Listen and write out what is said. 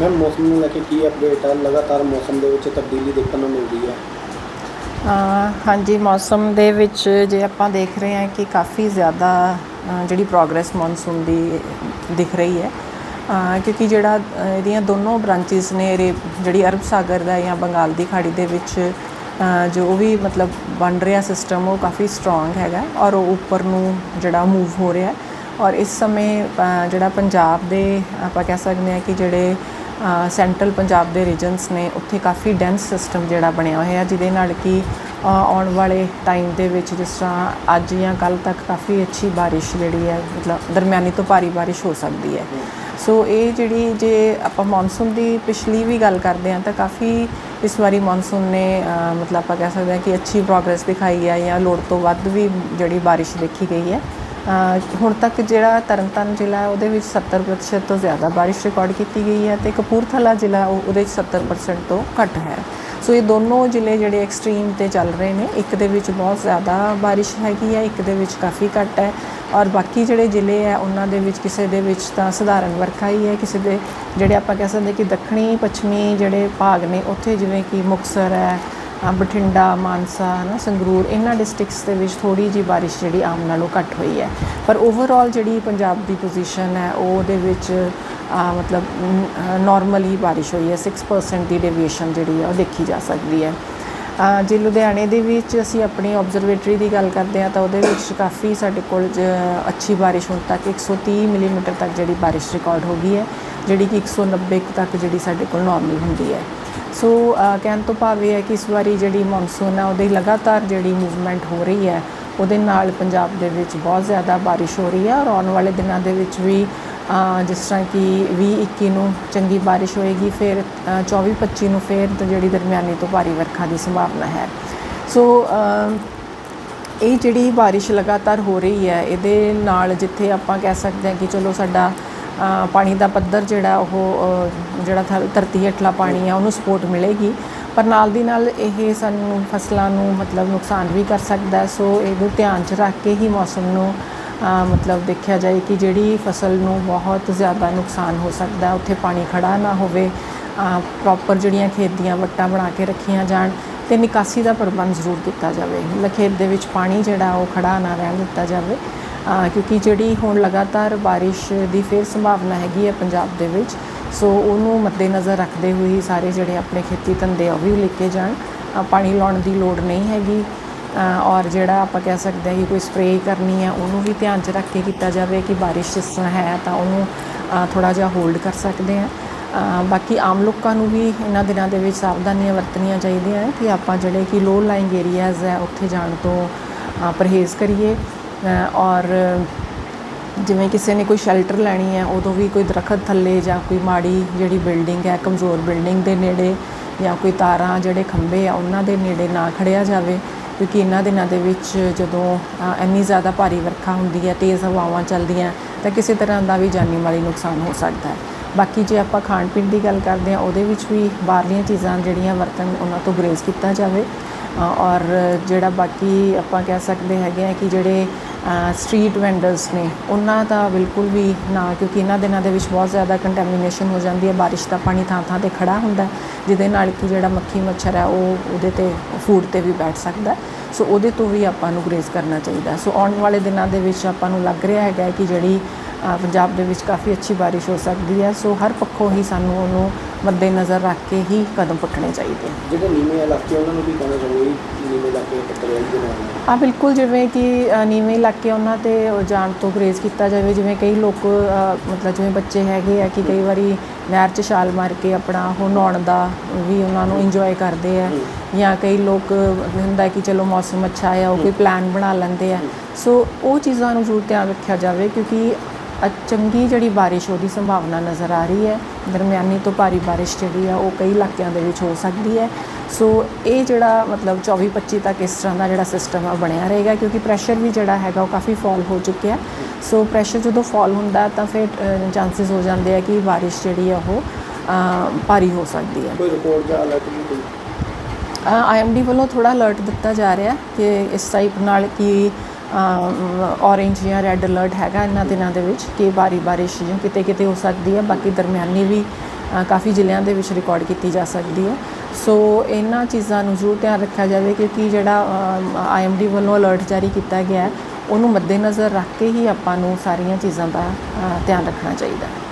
Ma'am ਮੌਸਮ ਨੂੰ ਲੈ ਕੇ ਕੀ ਅਪਡੇਟ ਹੈ ਲਗਾਤਾਰ ਮੌਸਮ ਦੇ ਵਿੱਚ ਤਬਦੀਲੀ ਦੇਖਣ ਨੂੰ ਮਿਲਦੀ ਹੈ ਅ, ਹਾਂਜੀ ਮੌਸਮ ਦੇ ਵਿੱਚ ਜੇ ਆਪਾਂ ਦੇਖ ਰਹੇ ਹਾਂ ਕਿ ਕਾਫੀ ਜ਼ਿਆਦਾ ਅ, ਜਿਹੜੀ ਪ੍ਰੋਗਰੈਸ ਮੌਨਸੂਨ ਦੀ ਦਿਖ ਰਹੀ ਹੈ। ਅ, ਕਿਉਂਕਿ ਜਿਹੜਾ ਅ, ਇਹਦੀਆਂ ਦੋਨੋਂ ਬ੍ਰਾਂਚਿਸ ਨੇ ਇਹਦੇ ਜਿਹੜੀ ਅਰਬ ਸਾਗਰ ਦਾ ਜਾਂ ਬੰਗਾਲ ਦੀ ਖਾੜੀ ਦੇ ਵਿੱਚ ਅ, ਜੋ ਵੀ ਮਤਲਬ ਬਣ ਰਿਹਾ ਸਿਸਟਮ ਉਹ ਕਾਫੀ ਸਟਰੋਂਗ ਹੈਗਾ ਔਰ ਉਹ ਉੱਪਰ ਨੂੰ ਜਿਹੜਾ ਮੂਵ ਹੋ ਰਿਹਾ ਹੈ। ਔਰ ਇਸ ਸਮੇਂ ਅ, ਜਿਹੜਾ ਪੰਜਾਬ ਦੇ ਆਪਾਂ ਕਹਿ ਸਕਦੇ ਹਾਂ ਕਿ ਜਿਹੜੇ ਸੈਂਟਰਲ ਪੰਜਾਬ ਦੇ ਰੀਜਨਸ ਨੇ ਉੱਥੇ ਕਾਫੀ ਡੈਂਸ ਸਿਸਟਮ ਜਿਹੜਾ ਬਣਿਆ ਹੋਇਆ, ਜਿਹਦੇ ਨਾਲ ਕਿ ਆਉਣ ਵਾਲੇ ਟਾਈਮ ਦੇ ਵਿੱਚ ਜਿਸ ਤਰ੍ਹਾਂ ਅੱਜ ਜਾਂ ਕੱਲ ਤੱਕ ਕਾਫੀ ਅੱਛੀ ਬਾਰਿਸ਼ ਜਿਹੜੀ ਹੈ, ਮਤਲਬ ਦਰਮਿਆਨੀ ਤੋਂ ਭਾਰੀ ਬਾਰਿਸ਼ ਹੋ ਸਕਦੀ ਹੈ। ਸੋ ਇਹ ਜਿਹੜੀ ਜੇ ਆਪਾਂ ਮੌਨਸੂਨ ਦੀ ਪਿਛਲੀ ਵੀ ਗੱਲ ਕਰਦੇ ਹਾਂ, ਤਾਂ ਕਾਫੀ ਇਸ ਵਾਰੀ ਮੌਨਸੂਨ ਨੇ ਮਤਲਬ ਆਪਾਂ ਕਹਿ ਸਕਦੇ ਹਾਂ ਕਿ ਅੱਛੀ ਪ੍ਰੋਗਰੈਸ ਦਿਖਾਈ ਹੈ ਜਾਂ ਲੋੜ ਤੋਂ ਵੱਧ ਵੀ ਜਿਹੜੀ ਬਾਰਿਸ਼ ਦੇਖੀ ਗਈ ਹੈ। ਹੁਣ ਤੱਕ ਜਿਹੜਾ ਤਰਨਤਾਰਨ ਜ਼ਿਲ੍ਹਾ ਹੈ, ਉਹਦੇ ਵਿੱਚ 70% ਤੋਂ ਜ਼ਿਆਦਾ ਬਾਰਿਸ਼ ਰਿਕਾਰਡ ਕੀਤੀ ਗਈ ਹੈ ਤੇ ਕਪੂਰਥਲਾ ਜ਼ਿਲ੍ਹਾ ਉਹ- ਉਹਦੇ ਵਿੱਚ 70% ਤੋਂ ਘੱਟ ਹੈ। ਸੋ ਇਹ ਦੋਨੋਂ ਜ਼ਿਲ੍ਹੇ ਜਿਹੜੇ ਐਕਸਟ੍ਰੀਮ ਤੇ ਚੱਲ ਰਹੇ ਨੇ, ਇੱਕ ਦੇ ਵਿੱਚ ਬਹੁਤ ਜ਼ਿਆਦਾ ਬਾਰਿਸ਼ ਹੈਗੀ ਹੈ, ਇੱਕ ਦੇ ਵਿੱਚ ਕਾਫੀ ਘੱਟ ਹੈ ਔਰ ਬਾਕੀ ਜਿਹੜੇ ਜ਼ਿਲ੍ਹੇ ਹੈ, ਉਹਨਾਂ ਦੇ ਵਿੱਚ ਕਿਸੇ ਦੇ ਵਿੱਚ ਤਾਂ ਸਧਾਰਨ ਵਰਖਾ ਹੀ ਹੈ, ਕਿਸੇ ਦੇ ਜਿਹੜੇ ਆਪਾਂ ਕਹਿ ਸਕਦੇ ਕਿ ਦੱਖਣੀ ਪੱਛਮੀ ਜਿਹੜੇ ਭਾਗ ਨੇ, ਉੱਥੇ ਜਿਵੇਂ ਕਿ ਮੁਕਤਸਰ ਹੈ ਬਠਿੰਡਾ, ਮਾਨਸਾ ਨਾ ਸੰਗਰੂਰ, ਇਹਨਾਂ ਡਿਸਟ੍ਰਿਕਟਸ ਦੇ ਵਿੱਚ ਥੋੜੀ ਜੀ ਬਾਰਿਸ਼ ਜਿਹੜੀ ਆਮ ਨਾਲੋਂ ਘੱਟ ਹੋਈ ਹੈ। ਪਰ ਓਵਰਆਲ ਜਿਹੜੀ ਪੰਜਾਬ ਦੀ ਪੋਜੀਸ਼ਨ ਹੈ ਉਹ ਉਹਦੇ ਵਿੱਚ ਮਤਲਬ ਨਾਰਮਲੀ ਬਾਰਿਸ਼ ਹੋਈ ਹੈ। 6% ਦੀ ਡੇਵੀਏਸ਼ਨ ਜਿਹੜੀ ਹੈ, ਉਹ ਦੇਖੀ ਜਾ ਸਕਦੀ ਹੈ। ਜੇ ਲੁਧਿਆਣੇ ਦੇ ਵਿੱਚ ਅਸੀਂ ਆਪਣੀ ਆਬਜ਼ਰਵੇਟਰੀ ਦੀ ਗੱਲ ਕਰਦੇ ਹਾਂ, ਤਾਂ ਉਹਦੇ ਵਿੱਚ ਕਾਫੀ ਸਾਡੇ ਕੋਲ ਜ- ਅੱਛੀ ਬਾਰਿਸ਼ ਹੁਣ ਤੱਕ 130 ਮਿਲੀਮੀਟਰ ਤੱਕ ਜਿਹੜੀ ਬਾਰਿਸ਼ ਰਿਕਾਰਡ ਹੋ ਗਈ ਹੈ, ਜਿਹੜੀ ਕਿ 190 ਕੁ ਤੱਕ ਜਿਹੜੀ ਸਾਡੇ ਕੋਲ ਨਾਰਮਲ ਹੁੰਦੀ ਹੈ। ਸੋ uh, ਕਹਿਣ ਤੋਂ ਭਾਵ ਇਹ ਹੈ ਕਿ ਇਸ ਵਾਰੀ ਜਿਹੜੀ ਮੌਨਸੂਨ ਹੈ, ਉਹਦੀ ਲਗਾਤਾਰ ਜਿਹੜੀ ਮੂਵਮੈਂਟ ਹੋ ਰਹੀ ਹੈ, ਉਹਦੇ ਨਾਲ ਪੰਜਾਬ ਦੇ ਵਿੱਚ ਬਹੁਤ ਜ਼ਿਆਦਾ ਬਾਰਿਸ਼ ਹੋ ਰਹੀ ਹੈ ਔਰ ਆਉਣ ਵਾਲੇ ਦਿਨਾਂ ਦੇ ਵਿੱਚ ਵੀ ਜਿਸ ਤਰ੍ਹਾਂ ਕਿ 20 21 ਨੂੰ ਚੰਗੀ ਬਾਰਿਸ਼ ਹੋਏਗੀ, ਫਿਰ 24 25 ਨੂੰ ਫਿਰ ਤਾਂ ਜਿਹੜੀ ਦਰਮਿਆਨੀ ਤੋਂ ਭਾਰੀ ਵਰਖਾ ਦੀ ਸੰਭਾਵਨਾ ਹੈ। ਸੋ ਇਹ ਜਿਹੜੀ ਬਾਰਿਸ਼ ਲਗਾਤਾਰ ਹੋ ਰਹੀ ਹੈ, ਇਹਦੇ ਨਾਲ ਜਿੱਥੇ ਆਪਾਂ ਕਹਿ ਸਕਦੇ ਹਾਂ ਕਿ ਚਲੋ ਸਾਡਾ ਪਾਣੀ ਦਾ ਪੱਧਰ ਜਿਹੜਾ ਉਹ ਜਿਹੜਾ ਧਰਤੀ ਹੇਠਲਾ ਪਾਣੀ ਆ, ਉਹਨੂੰ ਸਪੋਰਟ ਮਿਲੇਗੀ। ਪਰ ਨਾਲ ਦੀ ਨਾਲ ਇਹ ਸਾਨੂੰ ਫਸਲਾਂ ਨੂੰ ਮਤਲਬ ਨੁਕਸਾਨ ਵੀ ਕਰ ਸਕਦਾ ਸੋ ਇਹਨੂੰ ਧਿਆਨ 'ਚ ਰੱਖ ਕੇ ਹੀ ਮੌਸਮ ਨੂੰ ਮਤਲਬ ਦੇਖਿਆ ਜਾਏ ਕਿ ਜਿਹੜੀ ਫਸਲ ਨੂੰ ਬਹੁਤ ਜ਼ਿਆਦਾ ਨੁਕਸਾਨ ਹੋ ਸਕਦਾ ਉੱਥੇ ਪਾਣੀ ਖੜਾ ਨਾ ਹੋਵੇ ਪ੍ਰੋਪਰ ਜਿਹੜੀਆਂ ਖੇਤ ਦੀਆਂ ਵੱਟਾਂ ਬਣਾ ਕੇ ਰੱਖੀਆਂ ਜਾਣ ਤੇ ਨਿਕਾਸੀ ਦਾ ਪ੍ਰਬੰਧ ਜ਼ਰੂਰ ਕੀਤਾ ਜਾਵੇ। ਮਤਲਬ ਖੇਤ ਦੇ ਵਿੱਚ ਪਾਣੀ ਜਿਹੜਾ ਉਹ ਖੜਾ ਨਾ ਰਹਿਣ ਦਿੱਤਾ ਜਾਵੇ। ਕਿਉਂਕਿ ਜਿਹੜੀ ਹੁਣ ਲਗਾਤਾਰ ਬਾਰਿਸ਼ ਦੀ ਫਿਰ ਸੰਭਾਵਨਾ ਹੈਗੀ ਹੈ ਪੰਜਾਬ ਦੇ ਵਿੱਚ, ਸੋ ਉਹਨੂੰ ਮੱਦੇਨਜ਼ਰ ਰੱਖਦੇ ਹੋਏ ਹੀ ਸਾਰੇ ਜਿਹੜੇ ਆਪਣੇ ਖੇਤੀ ਧੰਦੇ ਆ ਉਹ ਵੀ ਲਿਖੇ ਜਾਣ। ਪਾਣੀ ਲਾਉਣ ਦੀ ਲੋੜ ਨਹੀਂ ਹੈਗੀ। ਔਰ ਜਿਹੜਾ ਆਪਾਂ ਕਹਿ ਸਕਦੇ ਹਾਂ ਕਿ ਕੋਈ ਸਪਰੇਅ ਕਰਨੀ ਹੈ, ਉਹਨੂੰ ਵੀ ਧਿਆਨ 'ਚ ਰੱਖ ਕੇ ਕੀਤਾ ਜਾਵੇ ਕਿ ਬਾਰਿਸ਼ ਜਿਸ ਤਰ੍ਹਾਂ ਹੈ ਤਾਂ ਉਹਨੂੰ ਥੋੜਾ ਜਿਹਾ ਹੋਲਡ ਕਰ ਸਕਦੇ ਹਾਂ। ਬਾਕੀ ਆਮ ਲੋਕਾਂ ਨੂੰ ਵੀ ਇਹਨਾਂ ਦਿਨਾਂ ਦੇ ਵਿੱਚ ਸਾਵਧਾਨੀਆਂ ਵਰਤਣੀਆਂ ਚਾਹੀਦੀਆਂ ਹੈ ਕਿ ਆਪਾਂ ਜਿਹੜੇ ਕਿ ਲੋ ਲਾਈਂਗ ਏਰੀਆਜ਼ ਹੈ, ਉੱਥੇ ਜਾਣ ਤੋਂ ਪਰਹੇਜ਼ ਕਰੀਏ। ਔਰ ਜਿਵੇਂ ਕਿਸੇ ਨੇ ਕੋਈ ਸ਼ੈਲਟਰ ਲੈਣੀ ਹੈ, ਉਦੋਂ ਵੀ ਕੋਈ ਦਰਖਤ ਥੱਲੇ ਜਾਂ ਕੋਈ ਮਾੜੀ ਜਿਹੜੀ ਬਿਲਡਿੰਗ ਹੈ, ਕਮਜ਼ੋਰ ਬਿਲਡਿੰਗ ਦੇ ਨੇੜੇ ਜਾਂ ਕੋਈ ਤਾਰਾਂ ਜਿਹੜੇ ਖੰਭੇ ਆ, ਉਹਨਾਂ ਦੇ ਨੇੜੇ ਨਾ ਖੜਿਆ ਜਾਵੇ, ਕਿਉਂਕਿ ਇਹਨਾਂ ਦਿਨਾਂ ਦੇ ਵਿੱਚ ਜਦੋਂ ਇੰਨੀ ਜ਼ਿਆਦਾ ਭਾਰੀ ਵਰਖਾ ਹੁੰਦੀ ਹੈ, ਤੇਜ਼ ਹਵਾਵਾਂ ਚੱਲਦੀਆਂ, ਤਾਂ ਕਿਸੇ ਤਰ੍ਹਾਂ ਦਾ ਵੀ ਜਾਨੀ ਮਾਲੀ ਨੁਕਸਾਨ ਹੋ ਸਕਦਾ ਹੈ। ਬਾਕੀ ਜੇ ਆਪਾਂ ਖਾਣ ਪੀਣ ਦੀ ਗੱਲ ਕਰਦੇ ਹਾਂ, ਉਹਦੇ ਵਿੱਚ ਵੀ ਬਾਹਰਲੀਆਂ ਚੀਜ਼ਾਂ ਜਿਹੜੀਆਂ ਵਰਤਣ ਉਹਨਾਂ ਤੋਂ ਗਰੇਜ਼ ਕੀਤਾ ਜਾਵੇ। ਔਰ ਜਿਹੜਾ ਬਾਕੀ ਆਪਾਂ ਕਹਿ ਸਕਦੇ ਹੈਗੇ ਆ ਕਿ ਜਿਹੜੇ ਸਟਰੀਟ ਵੈਂਡਰਸ ਨੇ, ਉਹਨਾਂ ਦਾ ਬਿਲਕੁਲ ਵੀ ਨਾ, ਕਿਉਂਕਿ ਇਹਨਾਂ ਦਿਨਾਂ ਦੇ ਵਿੱਚ ਬਹੁਤ ਜ਼ਿਆਦਾ ਕੰਟੈਮੀਨੇਸ਼ਨ ਹੋ ਜਾਂਦੀ ਹੈ, ਬਾਰਿਸ਼ ਦਾ ਪਾਣੀ ਥਾਂ ਥਾਂ ਤੇ ਖੜਾ ਹੁੰਦਾ ਜਿਹਦੇ ਨਾਲ ਕਿ ਜਿਹੜਾ ਮੱਖੀ ਮੱਛਰ ਹੈ, ਉਹ ਉਹਦੇ ਤੇ ਫੂਡ ਤੇ ਵੀ ਬੈਠ ਸਕਦਾ ਸੋ ਉਹਦੇ ਤੋਂ ਵੀ ਆਪਾਂ ਨੂੰ ਗਰੇਜ਼ ਕਰਨਾ ਚਾਹੀਦਾ ਸੋ ਆਉਣ ਵਾਲੇ ਦਿਨਾਂ ਦੇ ਵਿੱਚ ਆਪਾਂ ਨੂੰ ਲੱਗ ਰਿਹਾ ਹੈਗਾ ਕਿ ਜਿਹੜੀ ਪੰਜਾਬ ਦੇ ਵਿੱਚ ਕਾਫੀ ਅੱਛੀ ਬਾਰਿਸ਼ ਹੋ ਸਕਦੀ ਹੈ। ਸੋ ਹਰ ਪੱਖੋਂ ਹੀ ਸਾਨੂੰ ਉਹਨੂੰ ਮੱਦੇਨਜ਼ਰ ਰੱਖ ਕੇ ਹੀ ਕਦਮ ਪੁੱਟਣੇ ਚਾਹੀਦੇ ਹਨ ਜਿਹੜੇ ਨੀਵੇਂ ਇਲਾਕੇ ਉਹਨਾਂ ਨੂੰ ਵੀ ਕਹਿਣਾ ਚਾਹੁੰਦੇ ਨੀਵੇਂ ਇਲਾਕੇ ਪੱਤਰਿਆਂ ਦੇ ਨਾਲ। ਆ ਬਿਲਕੁਲ ਜਿਵੇਂ ਕਿ ਨੀਵੇਂ ਇਲਾਕੇ ਉਹਨਾਂ ਤੇ ਜਾਣ ਤੋਂ ਗਰੇਜ਼ ਕੀਤਾ ਜਾਵੇ। ਜਿਵੇਂ ਕਈ ਲੋਕ ਮਤਲਬ ਜਿਵੇਂ ਬੱਚੇ ਹੈਗੇ ਆ ਕਿ ਕਈ ਵਾਰੀ ਨਹਿਰ 'ਚ ਛਾਲ ਮਾਰ ਕੇ ਆਪਣਾ ਉਹ ਨਹਾਉਣ ਦਾ ਵੀ ਉਹਨਾਂ ਨੂੰ ਇੰਜੋਏ ਕਰਦੇ ਆ। ਜਾਂ ਕਈ ਲੋਕ ਹੁੰਦਾ ਕਿ ਚਲੋ ਮੌਸਮ ਅੱਛਾ ਆ ਉਹ ਕੋਈ ਪਲਾਨ ਬਣਾ ਲੈਂਦੇ ਆ। ਸੋ ਉਹ ਚੀਜ਼ਾਂ ਨੂੰ ਜ਼ਰੂਰ ਧਿਆਨ ਰੱਖਿਆ ਜਾਵੇ ਕਿਉਂਕਿ ਚੰਗੀ ਜਿਹੜੀ ਬਾਰਿਸ਼ ਉਹਦੀ ਸੰਭਾਵਨਾ ਨਜ਼ਰ ਆ ਰਹੀ ਹੈ। ਦਰਮਿਆਨੀ ਤੋਂ ਭਾਰੀ ਬਾਰਿਸ਼ ਜਿਹੜੀ ਆ ਉਹ ਕਈ ਇਲਾਕਿਆਂ ਦੇ ਵਿੱਚ ਹੋ ਸਕਦੀ ਹੈ। ਸੋ ਇਹ ਜਿਹੜਾ ਮਤਲਬ 24 25 ਤੱਕ ਇਸ ਤਰ੍ਹਾਂ ਦਾ ਜਿਹੜਾ ਸਿਸਟਮ ਆ ਬਣਿਆ ਰਹੇਗਾ ਕਿਉਂਕਿ ਪ੍ਰੈਸ਼ਰ ਵੀ ਜਿਹੜਾ ਹੈਗਾ ਉਹ ਕਾਫੀ ਫਾਲ ਹੋ ਚੁੱਕਿਆ ਸੋ ਪ੍ਰੈਸ਼ਰ ਜਦੋਂ ਫਾਲ ਹੁੰਦਾ ਤਾਂ ਫਿਰ ਚਾਂਸਸ ਹੋ ਜਾਂਦੇ ਆ ਕਿ ਬਾਰਿਸ਼ ਜਿਹੜੀ ਆ ਉਹ ਭਾਰੀ ਹੋ ਸਕਦੀ ਹੈ। ਕੋਈ ਰਿਪੋਰਟ ਜਾਂ ਅਲਰਟ ਨਹੀਂ ਕੋਈ? ਆਈਐਮਡੀ ਵੱਲੋਂ ਥੋੜਾ ਅਲਰਟ ਦਿੱਤਾ ਜਾ ਰਿਹਾ ਕਿ ਇਸ ਟਾਈਪ ਨਾਲ ਕਿ ਔਰੇਂਜ ਜਾਂ ਰੈੱਡ ਅਲਰਟ ਹੈਗਾ ਇਹਨਾਂ ਦਿਨਾਂ ਦੇ ਵਿੱਚ ਕਿ ਭਾਰੀ ਬਾਰਿਸ਼ ਜਾਂ ਕਿਤੇ ਕਿਤੇ ਹੋ ਸਕਦੀ ਹੈ, ਬਾਕੀ ਦਰਮਿਆਨੀ ਵੀ ਕਾਫੀ ਜ਼ਿਲ੍ਹਿਆਂ ਦੇ ਵਿੱਚ ਰਿਕਾਰਡ ਕੀਤੀ ਜਾ ਸਕਦੀ ਹੈ। ਸੋ ਇਹਨਾਂ ਚੀਜ਼ਾਂ ਨੂੰ ਜ਼ਰੂਰ ਧਿਆਨ ਰੱਖਿਆ ਜਾਵੇ ਕਿਉਂਕਿ ਜਿਹੜਾ ਆਈਐਮਡੀ ਵੱਲੋਂ ਅਲਰਟ ਜਾਰੀ ਕੀਤਾ ਗਿਆ ਉਹਨੂੰ ਮੱਦੇਨਜ਼ਰ ਰੱਖ ਕੇ ਹੀ ਆਪਾਂ ਨੂੰ ਸਾਰੀਆਂ ਚੀਜ਼ਾਂ ਦਾ ਧਿਆਨ ਰੱਖਣਾ ਚਾਹੀਦਾ ਹੈ।